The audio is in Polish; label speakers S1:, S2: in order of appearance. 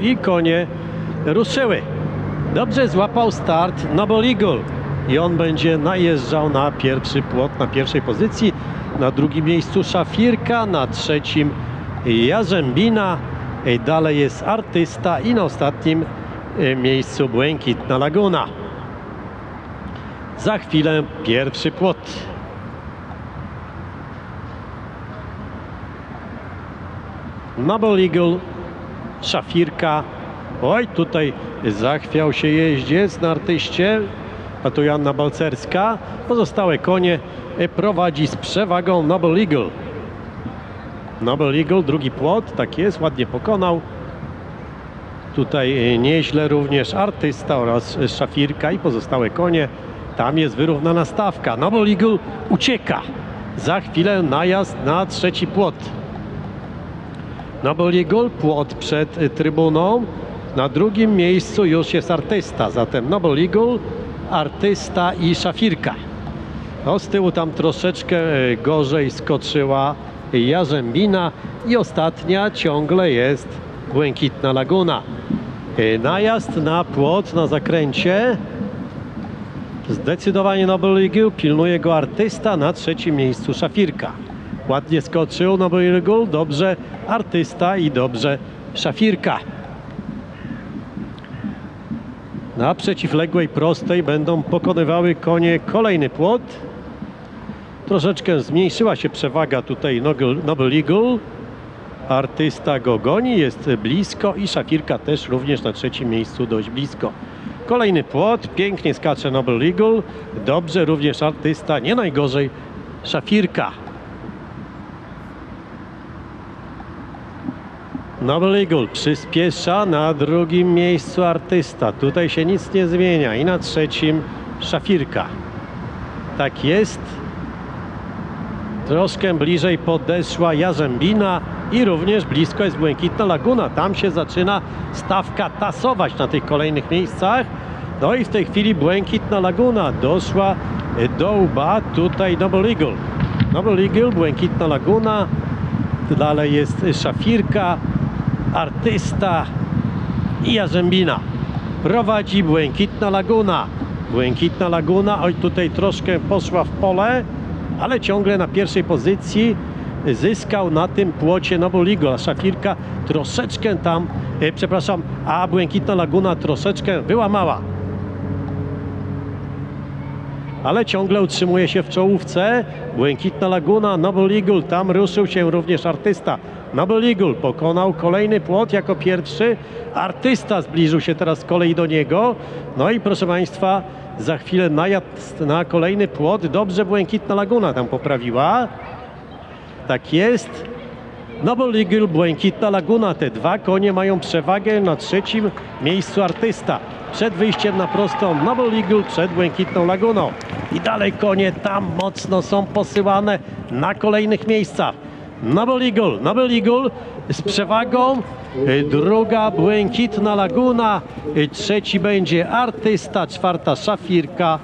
S1: I konie ruszyły. Dobrze złapał start Noble Eagle i on będzie najeżdżał na pierwszy płot na pierwszej pozycji. Na drugim miejscu Szafirka, na trzecim Jarzębina. Dalej jest Artysta i na ostatnim e, miejscu Błękitna Laguna. Za chwilę pierwszy płot. Noble Eagle, Szafirka. Oj, tutaj zachwiał się jeździec na artyście. A tu Joanna Balcerska. Pozostałe konie e, prowadzi z przewagą Noble Eagle. Noble Eagle, drugi płot, tak jest, ładnie pokonał. Tutaj e, nieźle również artysta oraz e, szafirka i pozostałe konie. Tam jest wyrównana stawka. Noble Eagle ucieka. Za chwilę najazd na trzeci płot. Noble Eagle, płot przed trybuną. Na drugim miejscu już jest artysta. Zatem Noble Eagle, artysta i szafirka. No, z tyłu tam troszeczkę e, gorzej skoczyła Jarzębina i ostatnia ciągle jest Błękitna Laguna. E, Najazd na płot na zakręcie. Zdecydowanie Noble Eagle, pilnuje go artysta, na trzecim miejscu Szafirka. Ładnie skoczył Noble Eagle, dobrze artysta i dobrze Szafirka. Na przeciwległej prostej będą pokonywały konie kolejny płot. Troszeczkę zmniejszyła się przewaga tutaj Noble Eagle. Artysta go goni, jest blisko i Szafirka też również na trzecim miejscu dość blisko. Kolejny płot, pięknie skacze Noble Eagle, dobrze również artysta, nie najgorzej Szafirka. Noble Eagle przyspiesza, na drugim miejscu artysta. Tutaj się nic nie zmienia i na trzecim Szafirka. Tak jest. Troszkę bliżej podeszła Jarzębina i również blisko jest Błękitna Laguna. Tam się zaczyna stawka tasować na tych kolejnych miejscach. No i w tej chwili Błękitna Laguna doszła do łba tutaj Noble Eagle. Noble Eagle, Błękitna Laguna, dalej jest Szafirka, Artysta i Jarzębina. Prowadzi Błękitna Laguna. Błękitna Laguna, oj tutaj troszkę poszła w pole, ale ciągle na pierwszej pozycji zyskał na tym płocie a Szafirka troszeczkę tam, e, przepraszam, a Błękitna Laguna troszeczkę wyłamała. Ale ciągle utrzymuje się w czołówce. Błękitna Laguna, Noble Eagle, tam ruszył się również artysta. Noble Eagle pokonał kolejny płot jako pierwszy. Artysta zbliżył się teraz z kolei do niego. No i proszę Państwa, za chwilę najazd na kolejny płot. Dobrze Błękitna Laguna tam poprawiła. Tak jest. Noble Eagle, Błękitna Laguna. Te dwa konie mają przewagę na trzecim miejscu artysta. Przed wyjściem na prostą Noble Eagle przed Błękitną Laguną. I dalej konie tam mocno są posyłane na kolejnych miejscach. Noble Eagle, Noble Eagle z przewagą. Y, Druga Błękitna Laguna. Y, Trzeci będzie Artysta, czwarta Szafirka.